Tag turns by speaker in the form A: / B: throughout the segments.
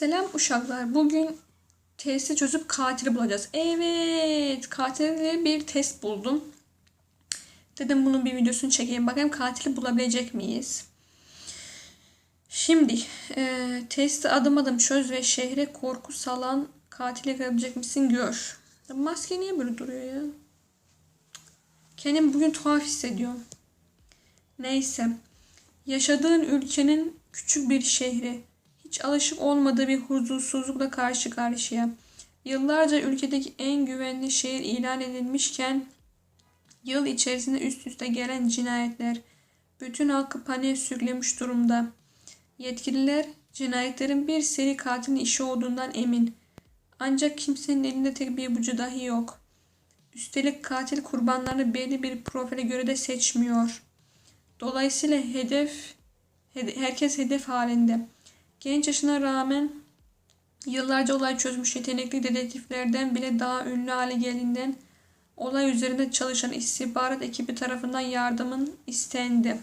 A: Selam uşaklar. Bugün testi çözüp katili bulacağız. Evet, katilleri bir test buldum. Dedim bunun bir videosunu çekeyim. Bakayım katili bulabilecek miyiz? Şimdi e, testi adım adım çöz ve şehre korku salan katili görebilecek misin gör. Maske niye böyle duruyor ya? Kendimi bugün tuhaf hissediyorum. Neyse. Yaşadığın ülkenin küçük bir şehri. Hiç alışık olmadığı bir huzursuzlukla karşı karşıya. Yıllarca ülkedeki en güvenli şehir ilan edilmişken yıl içerisinde üst üste gelen cinayetler bütün halkı paniğe sürüklemiş durumda. Yetkililer cinayetlerin bir seri katilin işi olduğundan emin. Ancak kimsenin elinde tek bir ipucu dahi yok. Üstelik katil kurbanlarını belli bir profile göre de seçmiyor. Dolayısıyla hedef hede- herkes hedef halinde. Genç yaşına rağmen yıllarca olay çözmüş yetenekli dedektiflerden bile daha ünlü hale gelinden olay üzerinde çalışan istihbarat ekibi tarafından yardımın istendi.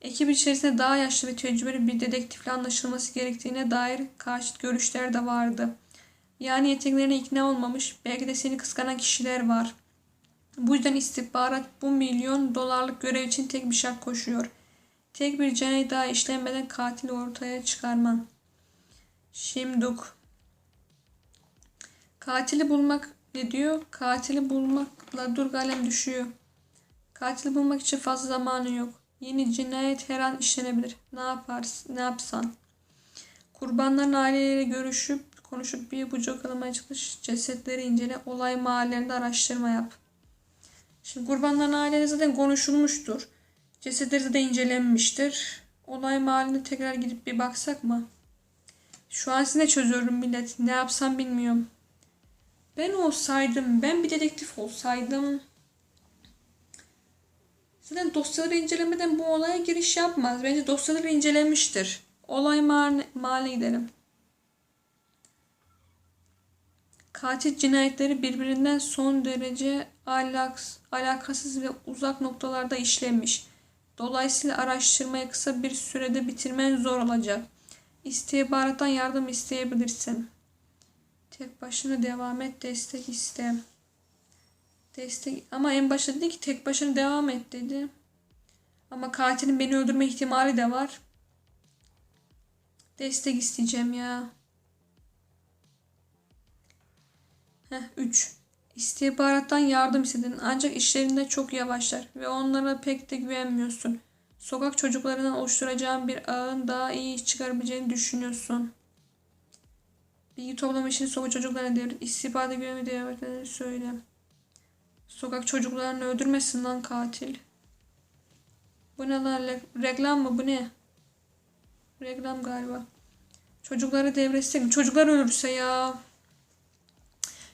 A: Ekip içerisinde daha yaşlı ve tecrübeli bir dedektifle anlaşılması gerektiğine dair karşıt görüşler de vardı. Yani yeteneklerine ikna olmamış, belki de seni kıskanan kişiler var. Bu yüzden istihbarat bu milyon dolarlık görev için tek bir şart koşuyor. Tek bir cinayet daha işlenmeden katili ortaya çıkarman. Şimduk. Katili bulmak ne diyor? Katili bulmakla dur galem düşüyor. Katili bulmak için fazla zamanı yok. Yeni cinayet her an işlenebilir. Ne yaparsın? Ne yapsan? Kurbanların aileleriyle görüşüp konuşup bir ipucu yakalamaya çalış. Cesetleri incele. Olay mahallelerinde araştırma yap. Şimdi kurbanların aileleri zaten konuşulmuştur. Cesetleri de incelenmiştir. Olay mahalline tekrar gidip bir baksak mı? Şu an size çözüyorum millet. Ne yapsam bilmiyorum. Ben olsaydım, ben bir dedektif olsaydım zaten dosyaları incelemeden bu olaya giriş yapmaz. Bence dosyaları incelemiştir. Olay mahalle, mahalle gidelim. Katil cinayetleri birbirinden son derece alaks, alakasız ve uzak noktalarda işlenmiş. Dolayısıyla araştırmayı kısa bir sürede bitirmen zor olacak. İstihbarattan yardım isteyebilirsin. Tek başına devam et, destek iste. Destek ama en başta dedi ki tek başına devam et dedi. Ama katilin beni öldürme ihtimali de var. Destek isteyeceğim ya. Heh 3. İstihbarattan yardım istedin ancak işlerinde çok yavaşlar ve onlara pek de güvenmiyorsun. Sokak çocuklarından oluşturacağın bir ağın daha iyi iş çıkarabileceğini düşünüyorsun. Bilgi toplama için sokak çocuklarına devlet istihbarata güvenme devletleri söyle. Sokak çocuklarını öldürmesin lan katil. Bu ne lan reklam mı bu ne? Reklam galiba. Çocukları devretsek Çocuklar ölürse ya.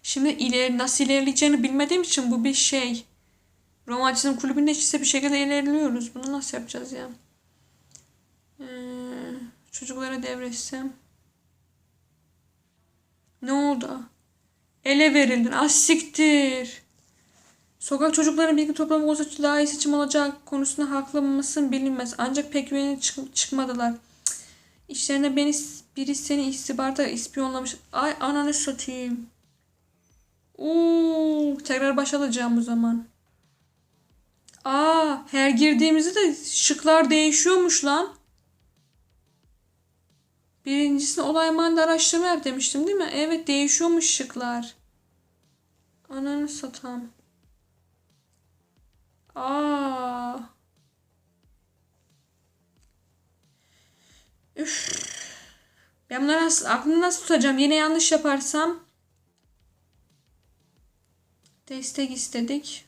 A: Şimdi ileri nasıl ilerleyeceğini bilmediğim için bu bir şey. Romantizm kulübünde işte bir şekilde ilerliyoruz. Bunu nasıl yapacağız ya? Ee, çocuklara devretsem. Ne oldu? Ele verildin. Ah siktir. Sokak çocukların bilgi toplama olsa daha iyi seçim olacak konusunda haklı mısın bilinmez. Ancak pek güvenilir çık- çıkmadılar. Cık. İşlerine beni biri seni istihbarata ispiyonlamış. Ay ananı satayım. Oo, tekrar baş alacağım o zaman. Aa, her girdiğimizde de şıklar değişiyormuş lan. Birincisinde olay mahallinde araştırma yap demiştim değil mi? Evet değişiyormuş şıklar. Ananı satam. Aa. Üf. Ben bunları nasıl, aklımda nasıl tutacağım? Yine yanlış yaparsam. Destek istedik.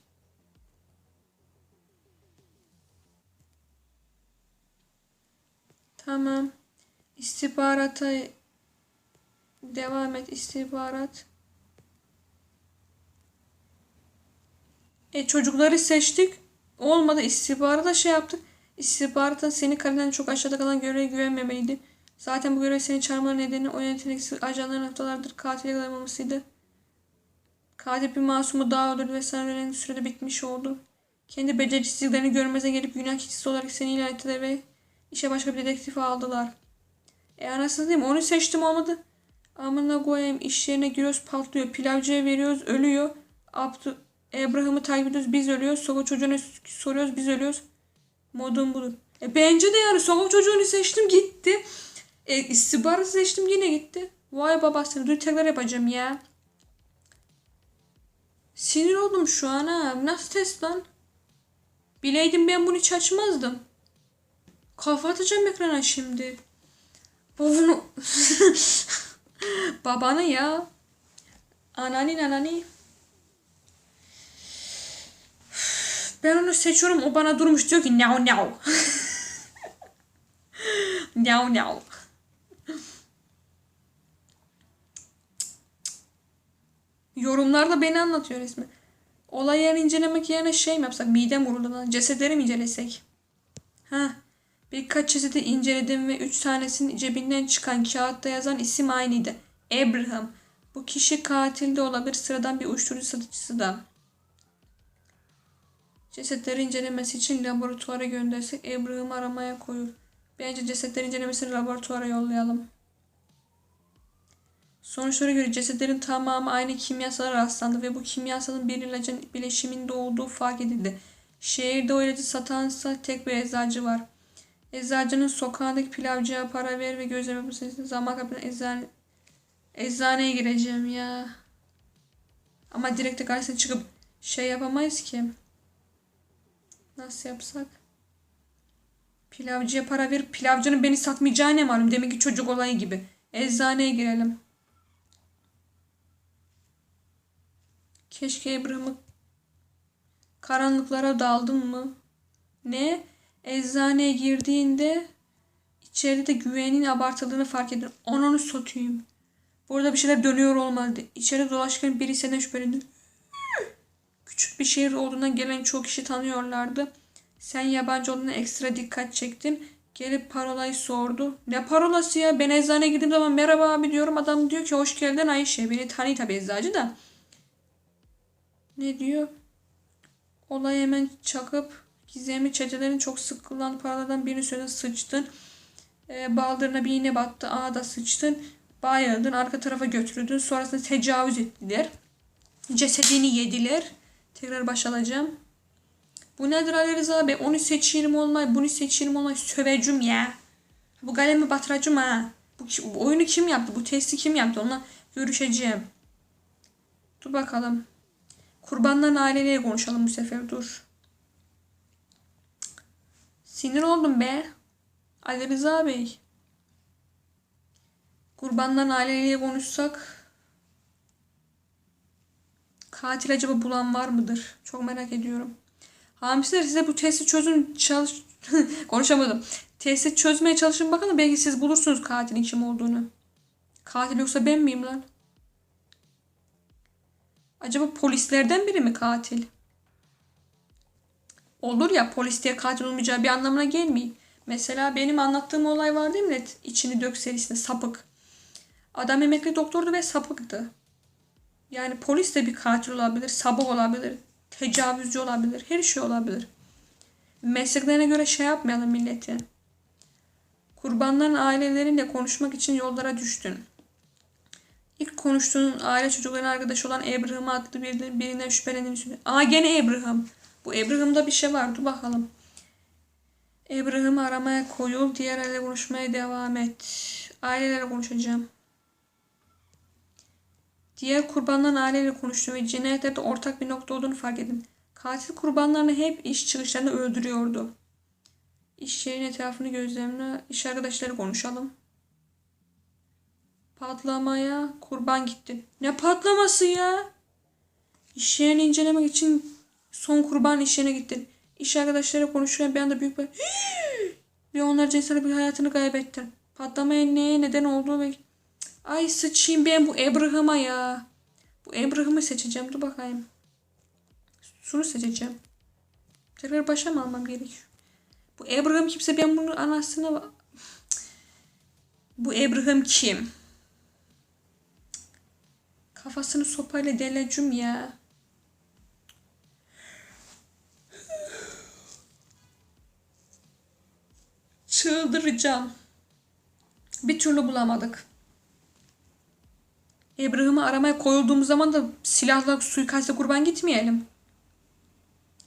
A: Tamam. İstihbarata devam et. istihbarat. E çocukları seçtik. Olmadı. İstihbarata şey yaptık. İstihbarata seni karından çok aşağıda kalan göreve güvenmemeliydi. Zaten bu görev seni çağırmanın nedeni o yeteneksiz ajanların haftalardır katil yakalamamasıydı. Katil bir masumu daha öldürdü ve sana verilen sürede bitmiş oldu. Kendi beceriksizliklerini görmezden gelip günah keçisi olarak seni ilan ettiler ve işe başka bir dedektifi aldılar. E anasını diyeyim onu seçtim olmadı. Amına koyayım iş yerine giriyoruz patlıyor. Pilavcıya veriyoruz ölüyor. Abdü Abraham'ı takip ediyoruz biz ölüyoruz. Sokak çocuğuna soruyoruz biz ölüyoruz. Modum budur. E bence de yani sokak çocuğunu seçtim gitti. E istihbaratı seçtim yine gitti. Vay babasını dur tekrar yapacağım ya. Sinir oldum şu an ha. Nasıl test lan? Bileydim ben bunu hiç açmazdım. Kafa atacağım ekrana şimdi. Bunu... Babanı ya. Anani anani. Ben onu seçiyorum. O bana durmuş diyor ki now now. now now. Yorumlarda beni anlatıyor resmen. Olay yerini incelemek yerine şey mi yapsak? Midem lan. Cesetleri mi incelesek? Ha. Birkaç cesedi inceledim ve üç tanesinin cebinden çıkan kağıtta yazan isim aynıydı. Abraham. Bu kişi katil de olabilir. Sıradan bir uyuşturucu satıcısı da. Cesetleri incelemesi için laboratuvara göndersek Abraham'ı aramaya koyur. Bence cesetleri incelemesini laboratuvara yollayalım. Sonuçlara göre cesetlerin tamamı aynı kimyasala rastlandı ve bu kimyasalın bir ilacın bileşiminde olduğu fark edildi. Şehirde o ilacı satansa tek bir eczacı var. Eczacının sokağındaki pilavcıya para ver ve gözleme yapmasını zaman kapına eczane, eczaneye gireceğim ya. Ama direkt de karşısına çıkıp şey yapamayız ki. Nasıl yapsak? Pilavcıya para ver. Pilavcının beni satmayacağı ne malum. Demek ki çocuk olayı gibi. Eczaneye girelim. Keşke Abraham'ı karanlıklara daldım mı? Ne? Eczaneye girdiğinde içeride de güvenin abartıldığını fark edin. Ananı satayım. Burada bir şeyler dönüyor olmalı. İçeri dolaşırken biri senden şüphelendi. Küçük bir şehir olduğundan gelen çok kişi tanıyorlardı. Sen yabancı olduğuna ekstra dikkat çektin. Gelip parolayı sordu. Ne parolası ya? Ben eczaneye girdiğim zaman merhaba abi diyorum. Adam diyor ki hoş geldin Ayşe. Beni tanıyor tabi eczacı da. Ne diyor? Olay hemen çakıp gizemli çetelerin çok sık kullandığı paralardan birini söyle sıçtın. Ee, baldırına bir iğne battı. Ağda sıçtın. Bayıldın. Arka tarafa götürüldün. Sonrasında tecavüz ettiler. Cesedini yediler. Tekrar baş alacağım. Bu nedir Ali Rıza Bey? Onu seçerim olmay, bunu seçerim olmay sövecüm ya. Bu kalemi batıracağım ha. Bu, bu oyunu kim yaptı? Bu testi kim yaptı? Onunla görüşeceğim. Dur bakalım. Kurbanların aileleri konuşalım bu sefer dur. Sinir oldum be. Ali Rıza Bey. Kurbanların aileleriyle konuşsak katil acaba bulan var mıdır? Çok merak ediyorum. Hamsiler size bu testi çözün çalış... Konuşamadım. Testi çözmeye çalışın bakalım belki siz bulursunuz katilin kim olduğunu. Katil yoksa ben miyim lan? Acaba polislerden biri mi katil? Olur ya polis diye katil olmayacağı bir anlamına gelmiyor. Mesela benim anlattığım olay var değil mi? İçini dök serisinde sapık. Adam emekli doktordu ve sapıktı. Yani polis de bir katil olabilir, sapık olabilir, tecavüzcü olabilir, her şey olabilir. Mesleklerine göre şey yapmayalım milleti. Kurbanların aileleriyle konuşmak için yollara düştün. İlk konuştuğun aile çocukların arkadaşı olan Abraham adlı birinden, birinden şüphelendiğini söyledi. Aa gene Abraham. Bu Abraham'da bir şey var. Dur bakalım. Abraham'ı aramaya koyul. Diğer aile konuşmaya devam et. Ailelerle konuşacağım. Diğer kurbanların aileyle konuştu ve cinayetlerde ortak bir nokta olduğunu fark edin. Katil kurbanlarını hep iş çıkışlarında öldürüyordu. İş yerinin etrafını gözlemle, iş arkadaşları konuşalım. Patlamaya kurban gitti. Ne patlaması ya? İş yerini incelemek için son kurban iş yerine gitti. İş arkadaşları konuşurken bir anda büyük bir ve onlarca insanı bir hayatını kaybetti. Patlamaya neye neden olduğu ve Ay sıçayım ben bu Abraham'a ya. Bu Abraham'ı seçeceğim. Dur bakayım. Şunu seçeceğim. Tekrar başa mı almam gerekiyor? Bu Abraham kimse ben bunun anasını... Bu Abraham kim? Kafasını sopayla delecüm ya. Çıldıracağım. Bir türlü bulamadık. Abraham'ı aramaya koyulduğumuz zaman da silahla suikaste kurban gitmeyelim.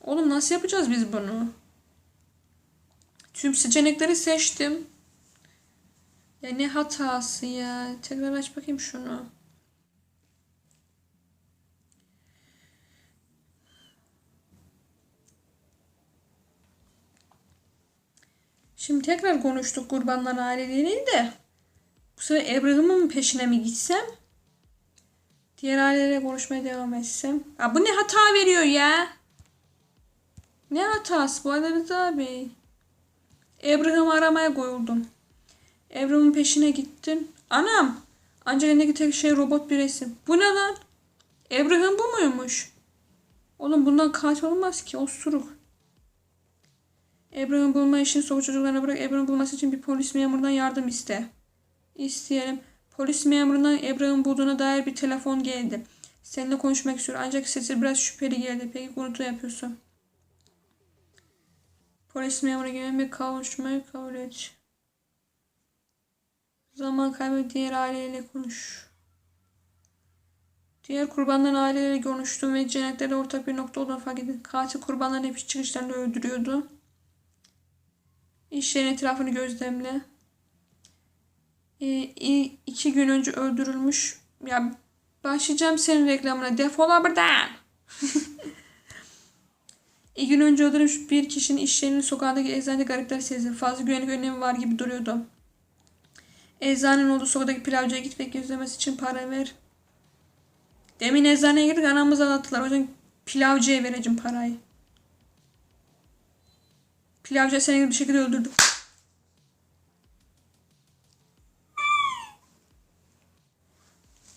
A: Oğlum nasıl yapacağız biz bunu? Tüm seçenekleri seçtim. Ya ne hatası ya. Tekrar aç bakayım şunu. Şimdi tekrar konuştuk kurbanların ailelerini de. Bu sefer Abraham'ın peşine mi gitsem? Diğer ailelerle konuşmaya devam etsem. Aa, bu ne hata veriyor ya? Ne hatası bu Ali Rıza Bey? Abraham'ı aramaya koyuldum. Abraham'ın peşine gittim. Anam! Ancak elindeki tek şey robot bir resim. Bu ne lan? Abraham bu muymuş? Oğlum bundan katil olmaz ki. Osuruk. Abraham'ı bulma işini sokak çocuklarına bırak. Abraham'ı bulması için bir polis memurundan yardım iste. İsteyelim. Polis memurundan Abraham'ı bulduğuna dair bir telefon geldi. Seninle konuşmak istiyor. Ancak sesi biraz şüpheli geldi. Peki gurultu yapıyorsun. Polis memuru gibi bir kavuşmayı kabul et. Zaman kaybı diğer aileyle konuş. Diğer kurbanların aileleriyle konuştum ve cennetlerle ortak bir nokta olduğunu fark ettim. Katil kurbanların hep çıkışlarında öldürüyordu. İş etrafını gözlemle. İ- iki gün önce öldürülmüş. Ya başlayacağım senin reklamına. Defol buradan. İki gün önce öldürülmüş bir kişinin iş yerinin sokağındaki eczanede garipler sezdi. Fazla güvenlik önlemi var gibi duruyordu. Eczanenin olduğu sokaktaki pilavcıya git ve gözlemesi için para ver. Demin eczaneye girdik anamızı anlattılar. O yüzden pilavcıya vereceğim parayı. Pilavcı seni bir şekilde öldürdü.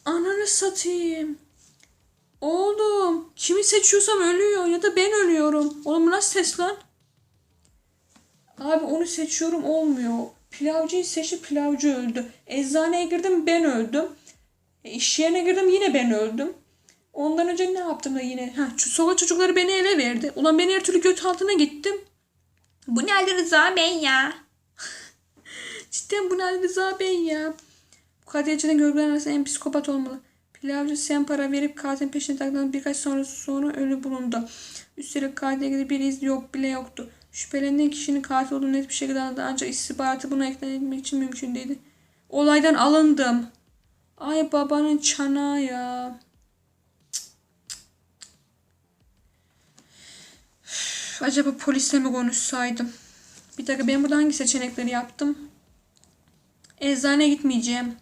A: Ananı satayım. Oğlum kimi seçiyorsam ölüyor ya da ben ölüyorum. Oğlum nasıl ses lan? Abi onu seçiyorum olmuyor. Pilavcıyı seçip pilavcı öldü. Eczaneye girdim ben öldüm. E, iş yerine girdim yine ben öldüm. Ondan önce ne yaptım da yine? Ha, sokak çocukları beni ele verdi. Ulan ben her türlü göt altına gittim. Bu ne Ali Rıza Bey ya? Cidden bu ne Ali Rıza Bey ya? Bu katilcinin gölgeler arasında en psikopat olmalı. Pilavcı sen para verip katilin peşine takılan birkaç sonrası sonra ölü bulundu. Üstelik katile ilgili bir iz yok bile yoktu. Şüphelenilen kişinin katil olduğunu net bir şekilde anladı ancak istihbaratı buna eklemek için mümkün değildi. Olaydan alındım. Ay babanın çanağı ya. Acaba polisle mi konuşsaydım? Bir dakika ben burada hangi seçenekleri yaptım? Eczaneye gitmeyeceğim.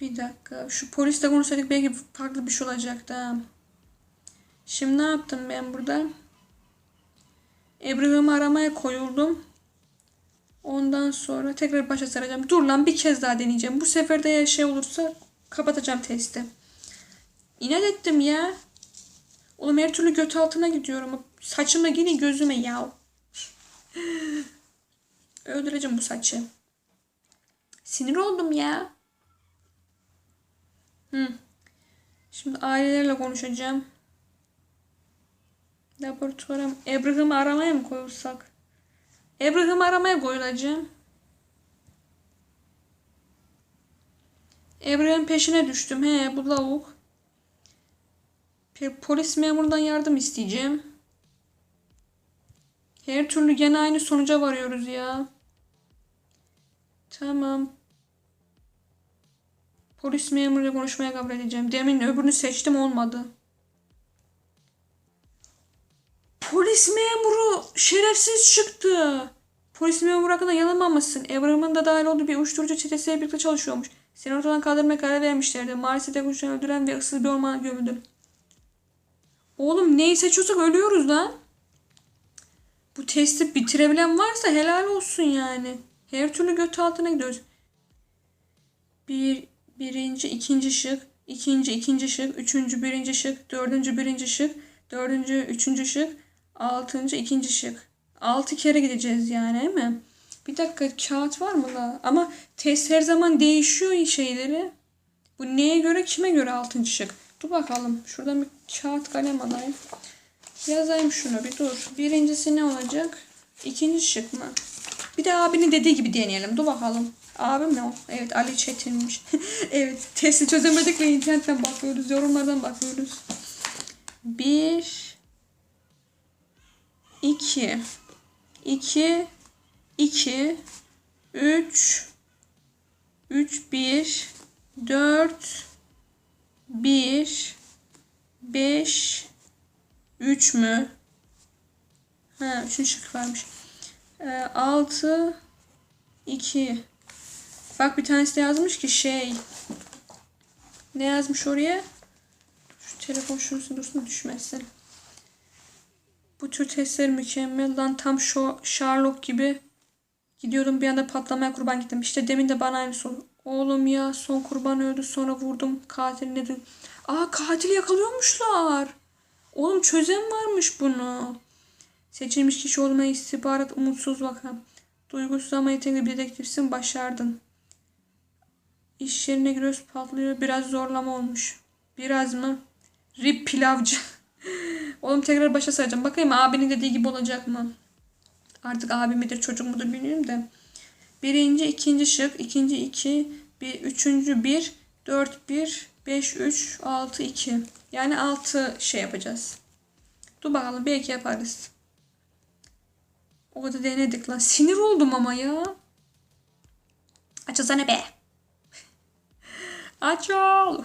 A: Bir dakika. Şu polisle konuşsaydık belki farklı bir şey olacaktı. ha. Şimdi ne yaptım ben burada? Abraham'ı aramaya koyuldum. Ondan sonra tekrar başa saracağım. Dur lan bir kez daha deneyeceğim. Bu sefer de şey olursa kapatacağım testi. İnat ettim ya. Oğlum her türlü göt altına gidiyorum. Saçıma yine gözüme ya. Öldüreceğim bu saçı. Sinir oldum ya. Hı. Şimdi ailelerle konuşacağım. Laboratuvara Abraham'ı aramaya mı koyulsak? Abraham'ı aramaya koyulacağım. Abraham'ın peşine düştüm. He bu lavuk. Polis memurundan yardım isteyeceğim. Her türlü gene aynı sonuca varıyoruz ya. Tamam. Polis memuruyla konuşmaya kabul edeceğim. Demin öbürünü seçtim olmadı. Polis memuru şerefsiz çıktı. Polis memuru hakkında yanılmamışsın. Evram'ın da dahil olduğu bir uyuşturucu çetesiyle birlikte çalışıyormuş. Seni ortadan kaldırmaya karar vermişlerdi. Maalesef tek öldüren ve ıssız bir ormana gömüldün. Oğlum neyi seçiyorsak ölüyoruz lan. Bu testi bitirebilen varsa helal olsun yani. Her türlü göt altına gidiyoruz. Bir, birinci, ikinci şık, ikinci, ikinci şık, üçüncü, birinci şık, dördüncü, birinci şık, dördüncü, üçüncü şık, altıncı, ikinci şık. Altı kere gideceğiz yani değil mi? Bir dakika kağıt var mı la? Ama test her zaman değişiyor şeyleri. Bu neye göre kime göre altıncı şık? Dur bakalım. Şuradan bir kağıt kalem alayım. Yazayım şunu bir dur. Birincisi ne olacak? İkinci şık mı? Bir de abinin dediği gibi deneyelim. Dur bakalım. Abim ne o? Evet Ali Çetin'miş. evet testi çözemedik ve internetten bakıyoruz. Yorumlardan bakıyoruz. Bir. iki, iki, iki, üç, üç, bir, dört, bir, beş, üç mü? Ha, üçüncü şık varmış. Ee, altı, iki. Bak bir tanesi de yazmış ki şey. Ne yazmış oraya? Şu telefon şurası dursun düşmesin. Bu tür testler mükemmel lan tam şu Sherlock gibi. Gidiyordum bir anda patlamaya kurban gittim. İşte demin de bana aynı soru. Oğlum ya son kurban öldü sonra vurdum katil nedir? Aa katili yakalıyormuşlar. Oğlum çözen varmış bunu. Seçilmiş kişi olmaya istihbarat umutsuz vaka. Duygusuz ama yetenekli bir dedektifsin başardın. İş yerine giriyoruz patlıyor. Biraz zorlama olmuş. Biraz mı? Rip pilavcı. Oğlum tekrar başa saracağım. Bakayım abinin dediği gibi olacak mı? Artık abi midir çocuk mudur bilmiyorum da. Birinci, ikinci şık. ikinci iki. Bir, üçüncü bir. Dört bir. Beş üç. Altı iki. Yani altı şey yapacağız. Dur bakalım belki yaparız. O kadar denedik lan. Sinir oldum ama ya. Açılsana be. Aç ol.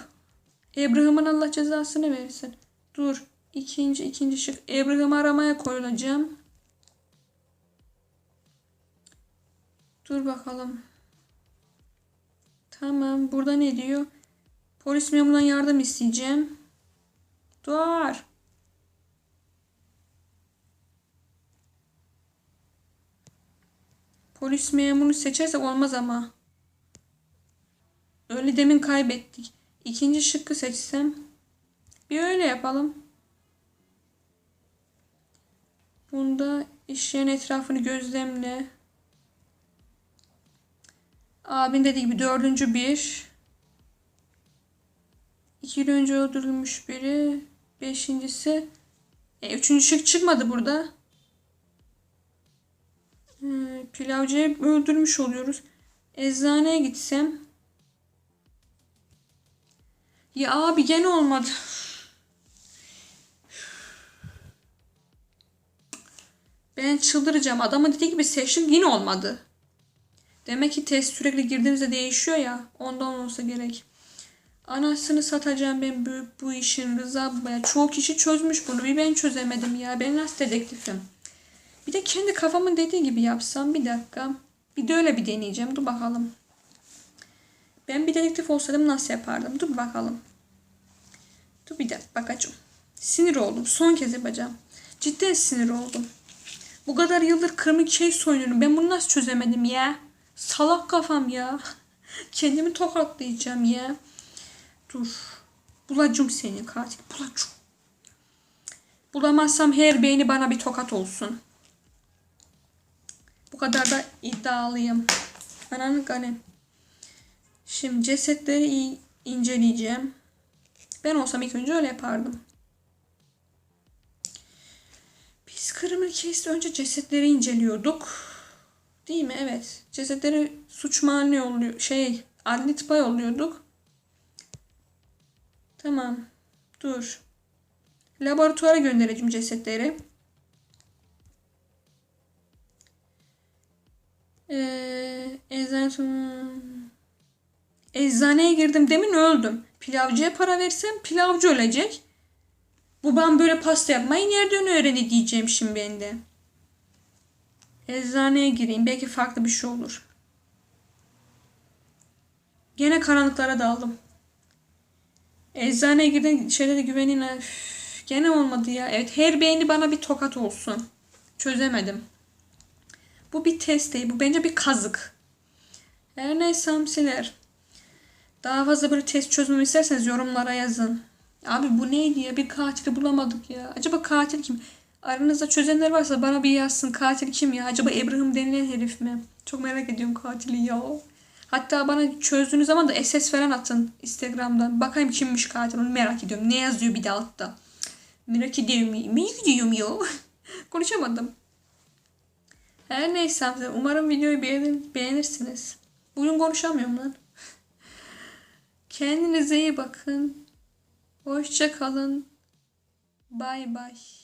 A: Abraham'ın Allah cezasını versin. Dur. İkinci, ikinci şık. Abraham'ı aramaya koyulacağım. Dur bakalım. Tamam. Burada ne diyor? Polis memurundan yardım isteyeceğim. Dur. Polis memurunu seçersek olmaz ama. Öyle demin kaybettik. İkinci şıkkı seçsem. Bir öyle yapalım. Bunda iş yerinin etrafını gözlemle. Abin dediği gibi dördüncü bir. İki yıl önce öldürülmüş biri. Beşincisi. E, üçüncü şık çıkmadı burada. Hmm, pilavcıyı öldürmüş oluyoruz. Eczaneye gitsem. Ya abi gene olmadı. Ben çıldıracağım. Adamın dediği gibi seçtim yine olmadı. Demek ki test sürekli girdiğimizde değişiyor ya. Ondan olsa gerek. Anasını satacağım ben bu, bu işin Rıza Baba. Çoğu kişi çözmüş bunu. Bir ben çözemedim ya. Ben nasıl dedektifim? Bir de kendi kafamın dediği gibi yapsam. Bir dakika. Bir de öyle bir deneyeceğim. Dur bakalım. Ben bir dedektif olsaydım nasıl yapardım? Dur bakalım. Dur bir dakika bakacağım. Sinir oldum. Son kez yapacağım. Cidden sinir oldum. Bu kadar yıldır kırmızı şey soyunuyorum. Ben bunu nasıl çözemedim ya? Salak kafam ya. Kendimi tokatlayacağım ya. Dur. Bulacağım seni katil. Bulacağım. Bulamazsam her beyni bana bir tokat olsun. Bu kadar da iddialıyım. Ananı ganem. Şimdi cesetleri iyi inceleyeceğim. Ben olsam ilk önce öyle yapardım. Biz kırmızı kesti önce cesetleri inceliyorduk. Değil mi? Evet. Cesetleri suç mahalline yolluyor. Şey, adli tıpa yolluyorduk. Tamam. Dur. Laboratuvara göndereceğim cesetleri. Ee, eczane Eczaneye girdim demin öldüm. Pilavcıya para versem pilavcı ölecek. Bu ben böyle pasta yapmayı nereden öğrendi diyeceğim şimdi ben de. Eczaneye gireyim. Belki farklı bir şey olur. Gene karanlıklara daldım. Eczaneye de güvenine. Üf, gene olmadı ya. Evet her beğeni bana bir tokat olsun. Çözemedim. Bu bir test değil. Bu bence bir kazık. Her neyse hamsiler. Daha fazla böyle test çözmemi isterseniz yorumlara yazın. Abi bu neydi ya? Bir katili bulamadık ya. Acaba katil kim? Aranızda çözenler varsa bana bir yazsın. Katil kim ya? Acaba Abraham denilen herif mi? Çok merak ediyorum katili ya. Hatta bana çözdüğünüz zaman da SS falan atın Instagram'dan. Bakayım kimmiş katil onu merak ediyorum. Ne yazıyor bir de altta. Merak ediyorum. Merak ediyorum ya. Konuşamadım. Her neyse umarım videoyu beğenir, beğenirsiniz. Bugün konuşamıyorum lan. Kendinize iyi bakın. Hoşça kalın. Bay bay.